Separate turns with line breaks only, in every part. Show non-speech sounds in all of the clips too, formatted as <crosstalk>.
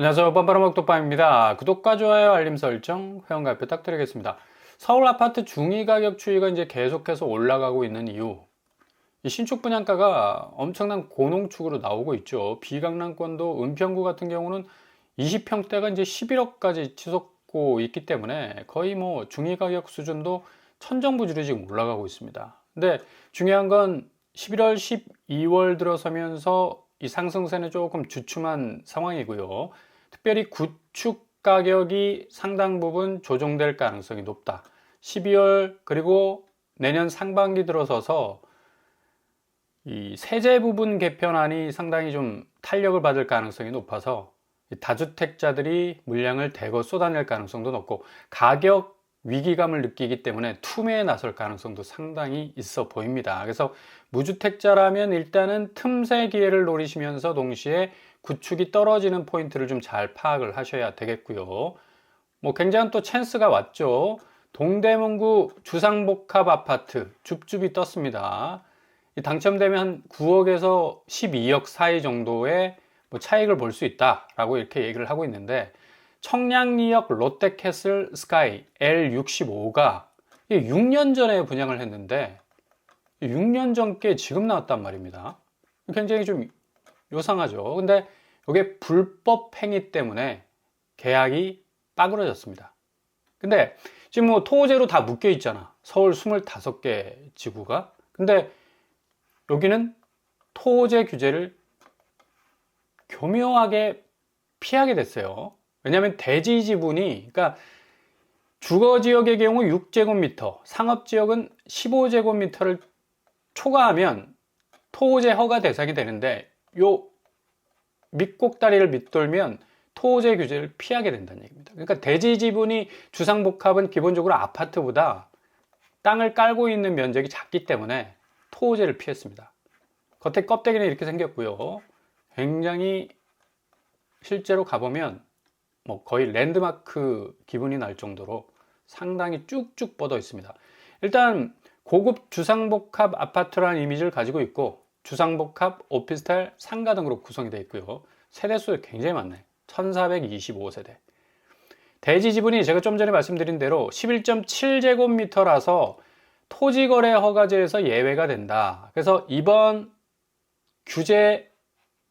안녕하세요. 뻔뻔한 구독과 좋아요, 알림 설정, 회원 가입 부탁드리겠습니다. 서울 아파트 중위 가격 추이가 이제 계속해서 올라가고 있는 이유. 이 신축 분양가가 엄청난 고농축으로 나오고 있죠. 비강남권도 은평구 같은 경우는 20평대가 이제 11억까지 치솟고 있기 때문에 거의 뭐 중위 가격 수준도 천정부지로 지금 올라가고 있습니다. 근데 중요한 건 11월, 12월 들어서면서 이 상승세는 조금 주춤한 상황이고요. 특별히 구축 가격이 상당 부분 조정될 가능성이 높다. 12월 그리고 내년 상반기 들어서서 이 세제 부분 개편안이 상당히 좀 탄력을 받을 가능성이 높아서 다주택자들이 물량을 대거 쏟아낼 가능성도 높고 가격 위기감을 느끼기 때문에 투매에 나설 가능성도 상당히 있어 보입니다. 그래서 무주택자라면 일단은 틈새 기회를 노리시면서 동시에 구축이 떨어지는 포인트를 좀 잘 파악을 하셔야 되겠고요. 뭐 굉장한 또 찬스가 왔죠. 동대문구 주상복합 아파트 줍줍이 떴습니다. 당첨되면 한 9억에서 12억 사이 정도의 뭐 차익을 볼 수 있다라고 이렇게 얘기를 하고 있는데 청량리역 롯데캐슬 스카이 L65가 6년 전에 분양을 했는데 6년 전께 지금 나왔단 말입니다. 굉장히 좀 요상하죠. 근데 이게 불법 행위 때문에 계약이 빠그러졌습니다. 근데 지금 뭐 토호제로 다 묶여 있잖아. 서울 25개 지구가. 근데 여기는 토호제 규제를 교묘하게 피하게 됐어요. 왜냐하면 대지 지분이 그러니까 주거 지역의 경우 6제곱미터, 상업 지역은 15제곱미터를 초과하면 토호제 허가 대상이 되는데 요 밑곡다리를 밑돌면 토호제 규제를 피하게 된다는 얘기입니다. 그러니까 대지 지분이 주상복합은 기본적으로 아파트보다 땅을 깔고 있는 면적이 작기 때문에 토호제를 피했습니다. 겉에 껍데기는 이렇게 생겼고요. 굉장히 실제로 가보면 뭐 거의 랜드마크 기분이 날 정도로 상당히 쭉쭉 뻗어 있습니다. 일단 고급 주상복합 아파트라는 이미지를 가지고 있고 주상복합, 오피스텔, 상가 등으로 구성이 되어 있고요. 세대수 굉장히 많네. 1425세대. 대지 지분이 제가 좀 전에 말씀드린 대로 11.7제곱미터라서 토지거래 허가제에서 예외가 된다. 그래서 이번 규제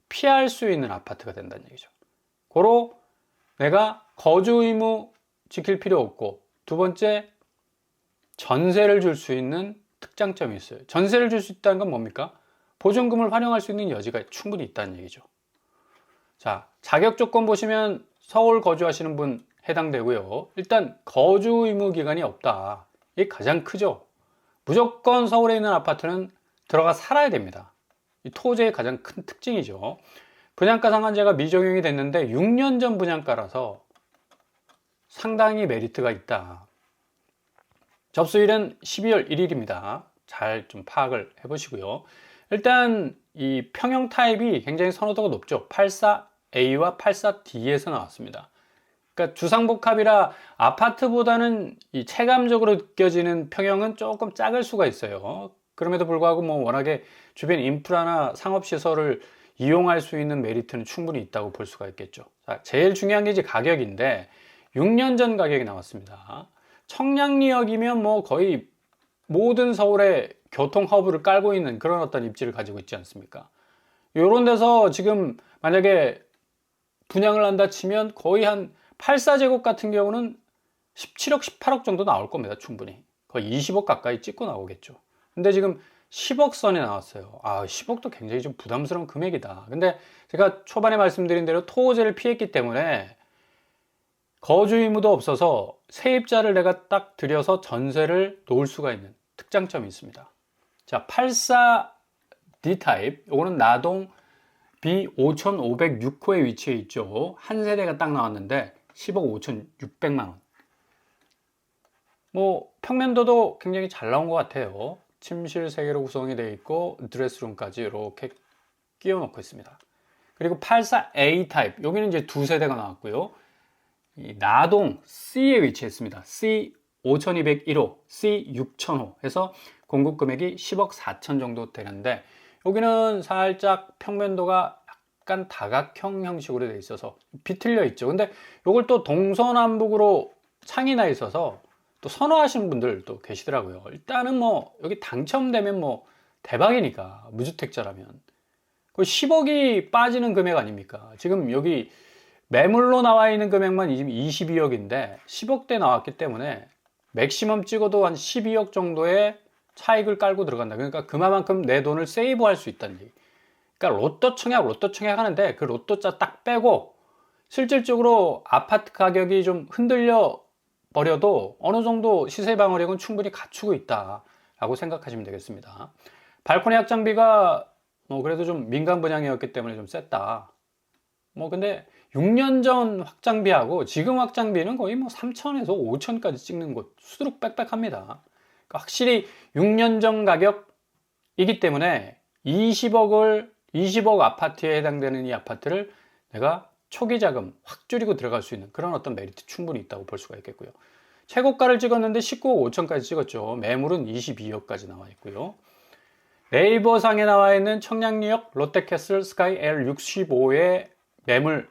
피할 수 있는 아파트가 된다는 얘기죠. 고로 내가 거주 의무 지킬 필요 없고 두 번째 전세를 줄 수 있는 특장점이 있어요. 전세를 줄 수 있다는 건 뭡니까? 보증금을 활용할 수 있는 여지가 충분히 있다는 얘기죠. 자, 자격 조건 보시면 서울 거주하시는 분 해당되고요. 일단 거주 의무 기간이 없다. 이게 가장 크죠. 무조건 서울에 있는 아파트는 들어가 살아야 됩니다. 이 토지의 가장 큰 특징이죠. 분양가 상한제가 미적용이 됐는데 6년 전 분양가라서 상당히 메리트가 있다. 접수일은 12월 1일입니다. 잘 좀 파악을 해보시고요. 일단 이 평형 타입이 굉장히 선호도가 높죠. 84A와 84D에서 나왔습니다. 그러니까 주상복합이라 아파트보다는 이 체감적으로 느껴지는 평형은 조금 작을 수가 있어요. 그럼에도 불구하고 뭐 워낙에 주변 인프라나 상업시설을 이용할 수 있는 메리트는 충분히 있다고 볼 수가 있겠죠. 자, 제일 중요한 게 이제 가격인데 6년 전 가격이 나왔습니다. 청량리역이면 뭐 거의 모든 서울의 교통 허브를 깔고 있는 그런 어떤 입지를 가지고 있지 않습니까? 이런 데서 지금 만약에 분양을 한다 치면 거의 한 84제곱 같은 경우는 17억, 18억 정도 나올 겁니다. 충분히. 거의 20억 가까이 찍고 나오겠죠. 근데 지금 10억 선에 나왔어요. 아, 10억도 굉장히 좀 부담스러운 금액이다. 근데 제가 초반에 말씀드린 대로 토호제를 피했기 때문에 거주 의무도 없어서 세입자를 내가 딱 들여서 전세를 놓을 수가 있는 특장점이 있습니다. 자, 84D 타입. 이거는 나동 B5506호에 위치해 있죠. 한 세대가 딱 나왔는데 10억 5,600만 원. 뭐 평면도도 굉장히 잘 나온 것 같아요. 침실 3개로 구성이 되어 있고 드레스룸까지 이렇게 끼워 넣고 있습니다. 그리고 84A 타입. 여기는 이제 두 세대가 나왔고요. 이 나동 C에 위치했습니다. C 5201호, C 6000호 해서 공급 금액이 10억 4천 정도 되는데 여기는 살짝 평면도가 약간 다각형 형식으로 되어 있어서 비틀려 있죠. 근데 이걸 또 동서남북으로 창이 나 있어서 또 선호하시는 분들도 계시더라고요. 일단은 뭐 여기 당첨되면 뭐 대박이니까 무주택자라면 그 10억이 빠지는 금액 아닙니까? 지금 여기 매물로 나와 있는 금액만 지금 22억인데 10억대 나왔기 때문에 맥시멈 찍어도 한 12억 정도의 차익을 깔고 들어간다. 그러니까 그만큼 내 돈을 세이브할 수 있다는 얘기. 그러니까 로또 청약, 로또 청약 하는데 그 로또자 딱 빼고 실질적으로 아파트 가격이 좀 흔들려 버려도 어느 정도 시세 방어력은 충분히 갖추고 있다라고 생각하시면 되겠습니다. 발코니 확장비가 뭐 그래도 좀 민간 분양이었기 때문에 좀 셌다. 뭐 근데 6년 전 확장비하고 지금 확장비는 거의 뭐 3천에서 5천까지 찍는 곳 수두룩 빽빽합니다. 그러니까 확실히 6년 전 가격이기 때문에 20억을 20억 아파트에 해당되는 이 아파트를 내가 초기 자금 확 줄이고 들어갈 수 있는 그런 어떤 메리트 충분히 있다고 볼 수가 있겠고요. 최고가를 찍었는데 19억 5천까지 찍었죠. 매물은 22억까지 나와 있고요. 네이버 상에 나와 있는 청량리역 롯데캐슬 스카이 L65의 매물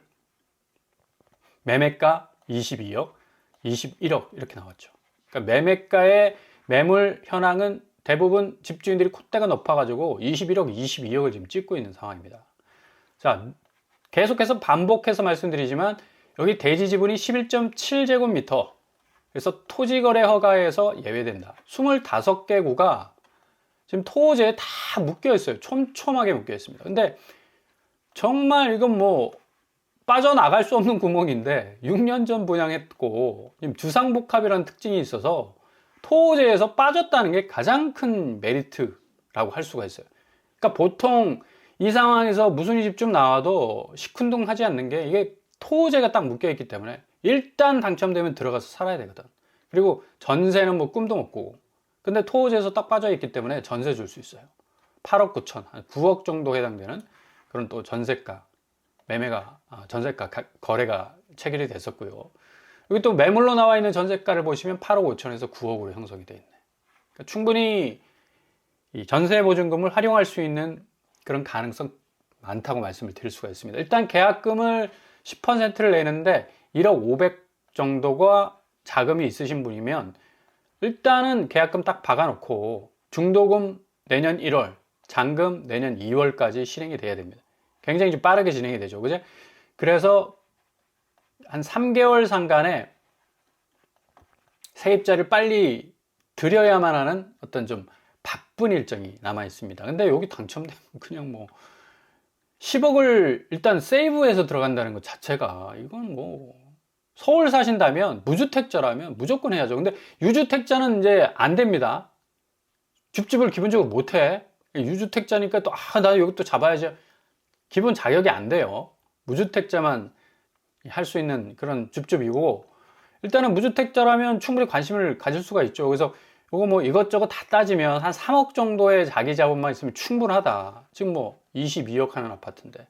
매매가 22억, 21억 이렇게 나왔죠. 그러니까 매매가의 매물 현황은 대부분 집주인들이 콧대가 높아가지고 21억, 22억을 지금 찍고 있는 상황입니다. 자, 계속해서 반복해서 말씀드리지만 여기 대지 지분이 11.7제곱미터 그래서 토지거래 허가에서 예외된다. 25개 구가 지금 토지에 다 묶여 있어요. 촘촘하게 묶여 있습니다. 근데 정말 이건 뭐 빠져나갈 수 없는 구멍인데 6년 전 분양했고 주상복합이라는 특징이 있어서 토지에서 빠졌다는 게 가장 큰 메리트라고 할 수가 있어요. 그러니까 보통 이 상황에서 무슨 집좀 나와도 시큰둥하지 않는 게 이게 토지가 딱 묶여 있기 때문에 일단 당첨되면 들어가서 살아야 되거든. 그리고 전세는 뭐 꿈도 못 꾸고. 근데 토지에서 딱 빠져 있기 때문에 전세 줄 수 있어요. 8억 9천, 한 9억 정도 해당되는 그런 또 전세가, 매매가, 아, 전세가 거래가 체결이 됐었고요. 여기 또 매물로 나와 있는 전세가를 보시면 8억 5천에서 9억으로 형성이 되어 있네. 그러니까 충분히 이 전세 보증금을 활용할 수 있는 그런 가능성 많다고 말씀을 드릴 수가 있습니다. 일단 계약금을 10%를 내는데 1억 500 정도가 자금이 있으신 분이면 일단은 계약금 딱 박아놓고 중도금 내년 1월, 잔금 내년 2월까지 실행이 돼야 됩니다. 굉장히 좀 빠르게 진행이 되죠. 그죠? 그래서 한 3개월 상간에 세입자를 빨리 드려야만 하는 어떤 좀 바쁜 일정이 남아 있습니다. 근데 여기 당첨되면 그냥 뭐 10억을 일단 세이브해서 들어간다는 것 자체가 이건 뭐 서울 사신다면 무주택자라면 무조건 해야죠. 근데 유주택자는 이제 안 됩니다. 줍집을 기본적으로 못 해. 유주택자니까 또, 아, 나 여기 또 잡아야지. 기본 자격이 안 돼요. 무주택자만 할 수 있는 그런 줍줍이고, 일단은 무주택자라면 충분히 관심을 가질 수가 있죠. 그래서 이거 뭐 이것저것 다 따지면 한 3억 정도의 자기 자본만 있으면 충분하다. 지금 뭐 22억 하는 아파트인데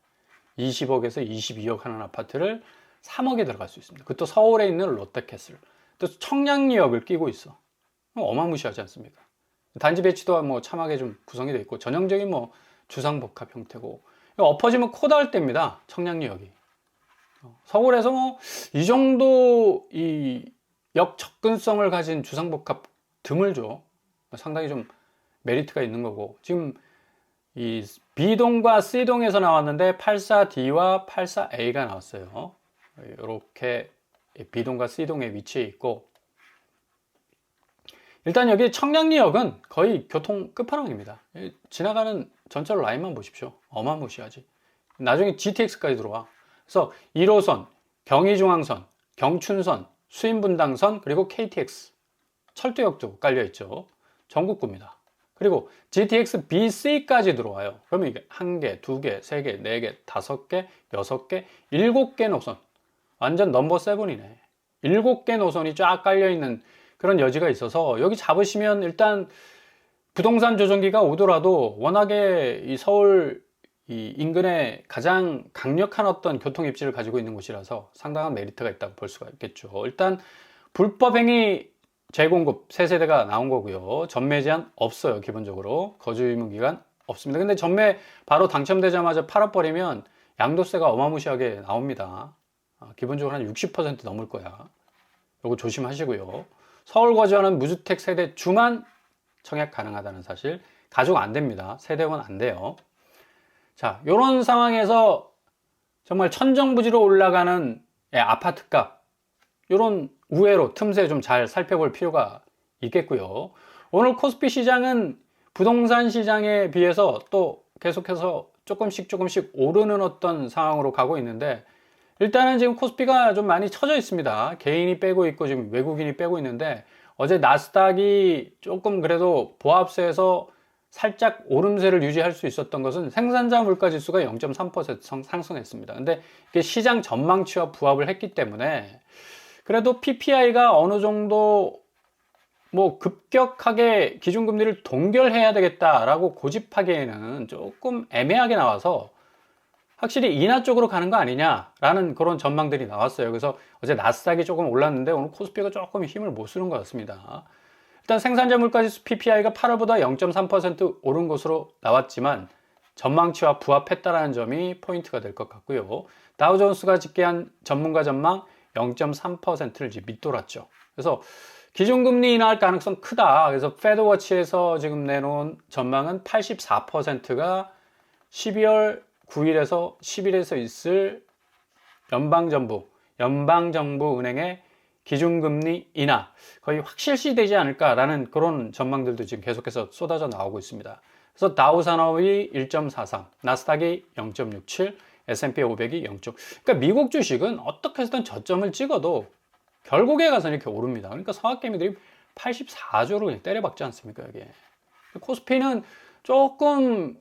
20억에서 22억 하는 아파트를 3억에 들어갈 수 있습니다. 그것도 서울에 있는 롯데캐슬. 또 청량리역을 끼고 있어. 어마무시하지 않습니까? 단지 배치도 뭐 참하게 좀 구성이 되어 있고 전형적인 뭐 주상복합 형태고 엎어지면 코다할 때입니다. 청량리역이. 서울에서 뭐 이 정도 이 역 접근성을 가진 주상복합 드물죠. 상당히 좀 메리트가 있는 거고 지금 이 B동과 C동에서 나왔는데 84D와 84A가 나왔어요. 이렇게 B동과 C동에 위치해 있고 일단 여기 청량리역은 거의 교통 끝판왕입니다. 지나가는 전철 라인만 보십시오. 어마무시하지. 나중에 GTX까지 들어와. 그래서 1호선, 경의중앙선, 경춘선, 수인분당선, 그리고 KTX 철도역도 깔려 있죠. 전국구입니다. 그리고 GTX BC까지 들어와요. 그러면 이게 한 개, 두 개, 세 개, 네 개, 다섯 개, 여섯 개, 일곱 개 노선. 완전 넘버 세븐이네. 일곱 개 노선이 쫙 깔려 있는 그런 여지가 있어서 여기 잡으시면 일단 부동산 조정기가 오더라도 워낙에 이 서울 이 인근에 가장 강력한 어떤 교통 입지를 가지고 있는 곳이라서 상당한 메리트가 있다고 볼 수가 있겠죠. 일단 불법 행위 재공급 새 세대가 나온 거고요. 전매 제한 없어요. 기본적으로 거주 의무 기간 없습니다. 근데 전매 바로 당첨되자마자 팔아버리면 양도세가 어마무시하게 나옵니다. 아, 기본적으로 한 60% 넘을 거야. 요거 조심하시고요. 서울 거주하는 무주택 세대 주만 청약 가능하다는 사실. 가족 안 됩니다. 세대원 안 돼요. 자, 요런 상황에서 정말 천정부지로 올라가는 예, 아파트 값. 요런 우회로 틈새 좀 잘 살펴볼 필요가 있겠고요. 오늘 코스피 시장은 부동산 시장에 비해서 또 계속해서 조금씩 조금씩 오르는 어떤 상황으로 가고 있는데 일단은 지금 코스피가 좀 많이 처져 있습니다. 개인이 빼고 있고 지금 외국인이 빼고 있는데 어제 나스닥이 조금 그래도 보합세에서 살짝 오름세를 유지할 수 있었던 것은 생산자 물가 지수가 0.3% 상승했습니다. 근데 이게 시장 전망치와 부합을 했기 때문에 그래도 PPI가 어느 정도 뭐 급격하게 기준금리를 동결해야 되겠다라고 고집하기에는 조금 애매하게 나와서 확실히 인하 쪽으로 가는 거 아니냐라는 그런 전망들이 나왔어요. 그래서 어제 나스닥이 조금 올랐는데 오늘 코스피가 조금 힘을 못 쓰는 것 같습니다. 일단 생산자 물가지수 PPI가 8월보다 0.3% 오른 것으로 나왔지만 전망치와 부합했다라는 점이 포인트가 될 것 같고요. 다우존스가 집계한 전문가 전망 0.3%를 밑돌았죠. 그래서 기준 금리 인하할 가능성 크다. 그래서 페드워치에서 지금 내놓은 전망은 84%가 12월 9일에서 10일에서 있을 연방정부, 연방정부 은행의 기준금리 인하 거의 확실시 되지 않을까라는 그런 전망들도 지금 계속해서 쏟아져 나오고 있습니다. 그래서 다우 산업이 1.43, 나스닥이 0.67, S&P 500이 0. 그러니까 미국 주식은 어떻게 해서든 저점을 찍어도 결국에 가서 이렇게 오릅니다. 그러니까 서학개미들이 84조로 그냥 때려박지 않습니까, 이게. 코스피는 조금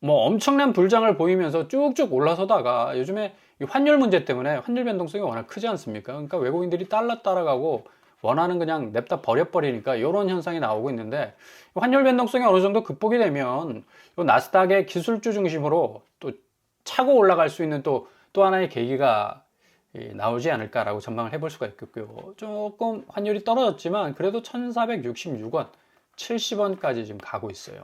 뭐 엄청난 불장을 보이면서 쭉쭉 올라서다가 요즘에 환율 문제 때문에 환율 변동성이 워낙 크지 않습니까? 그러니까 외국인들이 달러 따라가고 원하는 그냥 냅다 버려버리니까 이런 현상이 나오고 있는데 환율 변동성이 어느 정도 극복이 되면 나스닥의 기술주 중심으로 또 차고 올라갈 수 있는 또, 또 하나의 계기가 나오지 않을까라고 전망을 해볼 수가 있겠고요. 조금 환율이 떨어졌지만 그래도 1466원, 70원까지 지금 가고 있어요.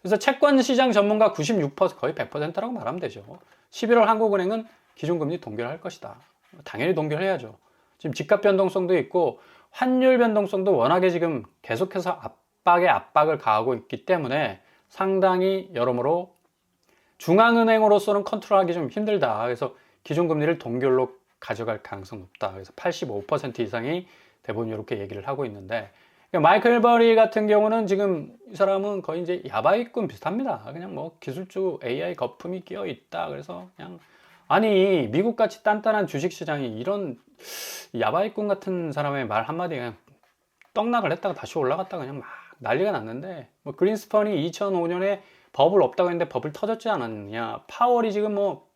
그래서 채권 시장 전문가 96% 거의 100%라고 말하면 되죠. 11월 한국은행은 기준금리 동결할 것이다. 당연히 동결해야죠. 지금 집값 변동성도 있고 환율 변동성도 워낙에 지금 계속해서 압박에 압박을 가하고 있기 때문에 상당히 여러모로 중앙은행으로서는 컨트롤하기 좀 힘들다. 그래서 기준 금리를 동결로 가져갈 가능성 높다. 그래서 85% 이상이 대부분 이렇게 얘기를 하고 있는데 그러니까 마이클 버리 같은 경우는 지금 이 사람은 거의 이제 야바이꾼 비슷합니다. 그냥 뭐 기술주 AI 거품이 끼어 있다. 그래서 그냥 아니 미국 같이 단단한 주식 시장이 이런 야바이꾼 같은 사람의 말 한마디 그냥 떡락을 했다가 다시 올라갔다가 그냥 막 난리가 났는데 뭐 그린스펀이 2005년에 버블 없다고 했는데 버블 터졌지 않았느냐 파월이 지금 뭐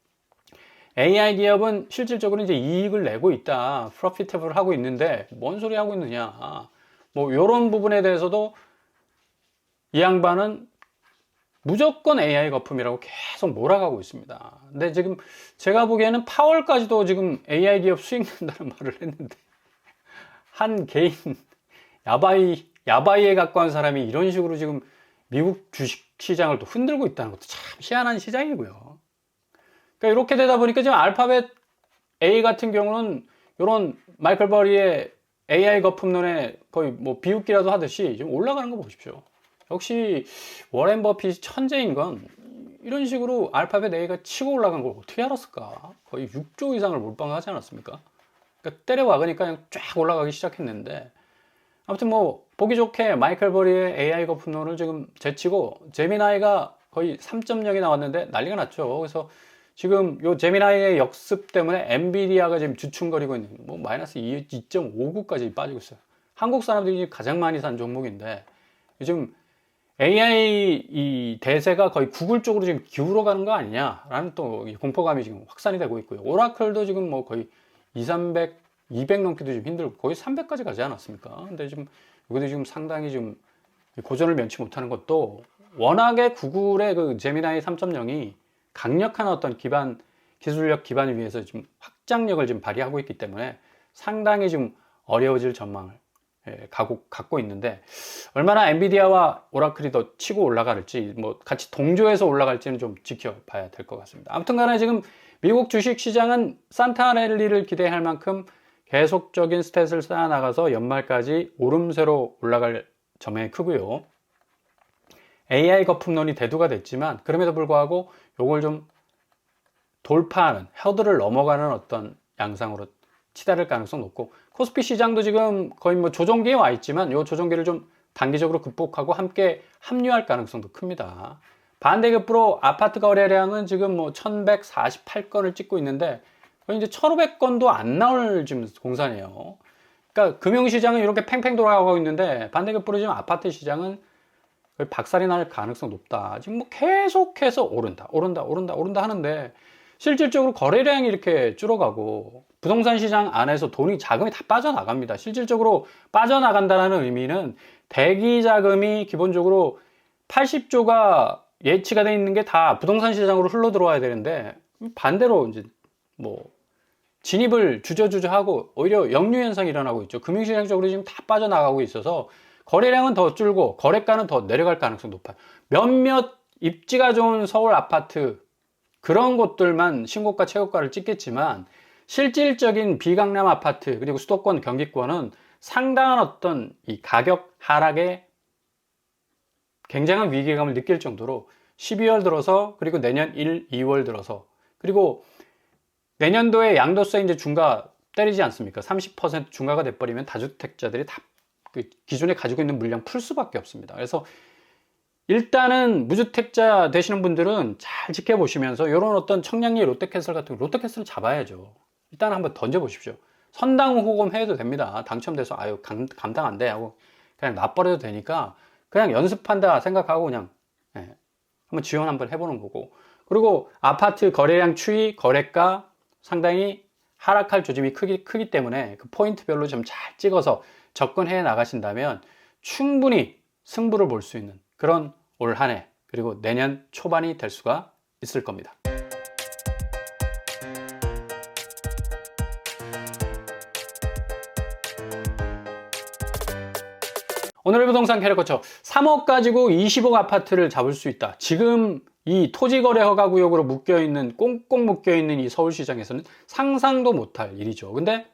AI 기업은 실질적으로 이제 이익을 내고 있다. 프로피테블 하고 있는데 뭔 소리 하고 있느냐. 뭐 이런 부분에 대해서도 이 양반은 무조건 AI 거품이라고 계속 몰아가고 있습니다. 근데 지금 제가 보기에는 파월까지도 지금 AI 기업 수익 낸다는 <laughs> 말을 했는데 한 개인 야바이 야바이에 가까운 사람이 이런 식으로 지금 미국 주식 시장을 또 흔들고 있다는 것도 참 희한한 시장이고요. 그러니까 이렇게 되다 보니까 지금 알파벳 A 같은 경우는 이런 마이클 버리의 AI 거품론에 거의 뭐 비웃기라도 하듯이 좀 올라가는 거 보십시오. 역시 워렌 버핏이 천재인 건 이런 식으로 알파벳 A가 치고 올라간 걸 어떻게 알았을까? 거의 6조 이상을 몰빵하지 않았습니까? 그러니까 때려박으니까 그냥 쫙 올라가기 시작했는데 아무튼 뭐 보기 좋게 마이클 버리의 AI 거품론을 지금 제치고 제미나이가 거의 3.0이 나왔는데 난리가 났죠. 그래서 지금 요 제미나이의 역습 때문에 엔비디아가 지금 주춤거리고 있는 뭐 마이너스 2.59까지 빠지고 있어요. 한국 사람들이 가장 많이 산 종목인데 요즘 AI 이 대세가 거의 구글 쪽으로 지금 기울어 가는 거 아니냐라는 또 공포감이 지금 확산이 되고 있고요. 오라클도 지금 뭐 거의 2, 300, 200 넘기도 좀 힘들고 거의 300까지 가지 않았습니까? 근데 지금 이것도 지금 상당히 좀 고전을 면치 못하는 것도 워낙에 구글의 그 제미나이 3.0이 강력한 어떤 기반 기술력 기반을 위해서 좀 확장력을 좀 발휘하고 있기 때문에 상당히 좀 어려워질 전망을 예, 가고 갖고 있는데 얼마나 엔비디아와 오라클이 더 치고 올라갈지 뭐 같이 동조해서 올라갈지는 좀 지켜봐야 될 것 같습니다. 아무튼간에 지금 미국 주식 시장은 산타 랠리를 기대할 만큼 계속적인 스탯을 쌓아 나가서 연말까지 오름세로 올라갈 점에 크고요. AI 거품론이 대두가 됐지만 그럼에도 불구하고 요걸 좀 돌파하는 헤드를 넘어가는 어떤 양상으로 치달을 가능성 높고 코스피 시장도 지금 거의 뭐 조정기에 와 있지만 요 조정기를 좀 단기적으로 극복하고 함께 합류할 가능성도 큽니다. 반대급부로 아파트 거래량은 지금 뭐 1148건을 찍고 있는데 이제 1500건도 안 나올 지금 공산이에요. 그러니까 금융시장은 이렇게 팽팽 돌아가고 있는데 반대급부로 지금 아파트 시장은 박살이 날 가능성 높다. 지금 뭐 계속해서 오른다, 오른다, 오른다, 오른다 하는데 실질적으로 거래량이 이렇게 줄어가고 부동산 시장 안에서 돈이 자금이 다 빠져나갑니다. 실질적으로 빠져나간다는 의미는 대기 자금이 기본적으로 80조가 예치가 돼 있는 게 다 부동산 시장으로 흘러 들어와야 되는데 반대로 이제 뭐 진입을 주저주저 하고 오히려 역류 현상이 일어나고 있죠. 금융시장적으로 지금 다 빠져나가고 있어서 거래량은 더 줄고 거래가는 더 내려갈 가능성이 높아요. 몇몇 입지가 좋은 서울 아파트 그런 곳들만 신고가 최고가를 찍겠지만 실질적인 비강남 아파트 그리고 수도권 경기권은 상당한 어떤 이 가격 하락에 굉장한 위기감을 느낄 정도로 12월 들어서 그리고 내년 1, 2월 들어서 그리고 내년도에 양도세 이제 중과 때리지 않습니까? 30% 중과가 돼버리면 다주택자들이 다 그 기존에 가지고 있는 물량 풀 수밖에 없습니다. 그래서 일단은 무주택자 되시는 분들은 잘 지켜보시면서 이런 어떤 청량리 롯데캐슬 같은 거, 롯데캐슬은 잡아야죠. 일단 한번 던져보십시오. 선당 후금 해도 됩니다. 당첨돼서 아유 감, 감당 안 돼 하고 그냥 놔버려도 되니까 그냥 연습한다 생각하고 그냥 예, 한번 지원 한번 해보는 거고 그리고 아파트 거래량 추이 거래가 상당히 하락할 조짐이 크기, 크기 때문에 그 포인트별로 좀 잘 찍어서 접근해 나가신다면 충분히 승부를 볼 수 있는 그런 올 한 해 그리고 내년 초반이 될 수가 있을 겁니다. 부동산 캐릭터처 3억 가지고 20억 아파트를 잡을 수 있다. 지금 이 토지거래 허가구역으로 묶여있는 꽁꽁 묶여있는 이 서울시장에서는 상상도 못할 일이죠. 근데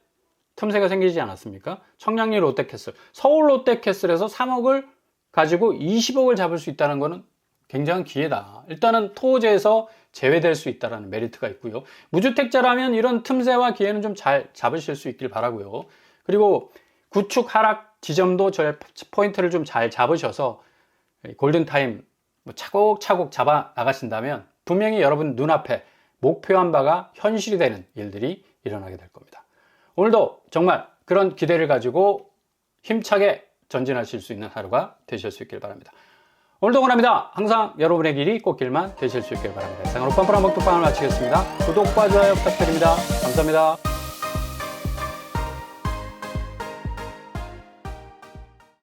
틈새가 생기지 않았습니까? 청량리 롯데캐슬, 서울 롯데캐슬에서 3억을 가지고 20억을 잡을 수 있다는 것은 굉장한 기회다. 일단은 토지에서 제외될 수 있다는 메리트가 있고요. 무주택자라면 이런 틈새와 기회는 좀 잘 잡으실 수 있길 바라고요. 그리고 구축 하락 지점도 저 포인트를 좀 잘 잡으셔서 골든타임 뭐 차곡차곡 잡아 나가신다면 분명히 여러분 눈앞에 목표한 바가 현실이 되는 일들이 일어나게 될 겁니다. 오늘도 정말 그런 기대를 가지고 힘차게 전진하실 수 있는 하루가 되실 수 있길 바랍니다. 오늘도 원합니다. 항상 여러분의 길이 꽃길만 되실 수 있길 바랍니다. 이상으로 뻔뻔한 먹방을 마치겠습니다. 구독과 좋아요 부탁드립니다. 감사합니다.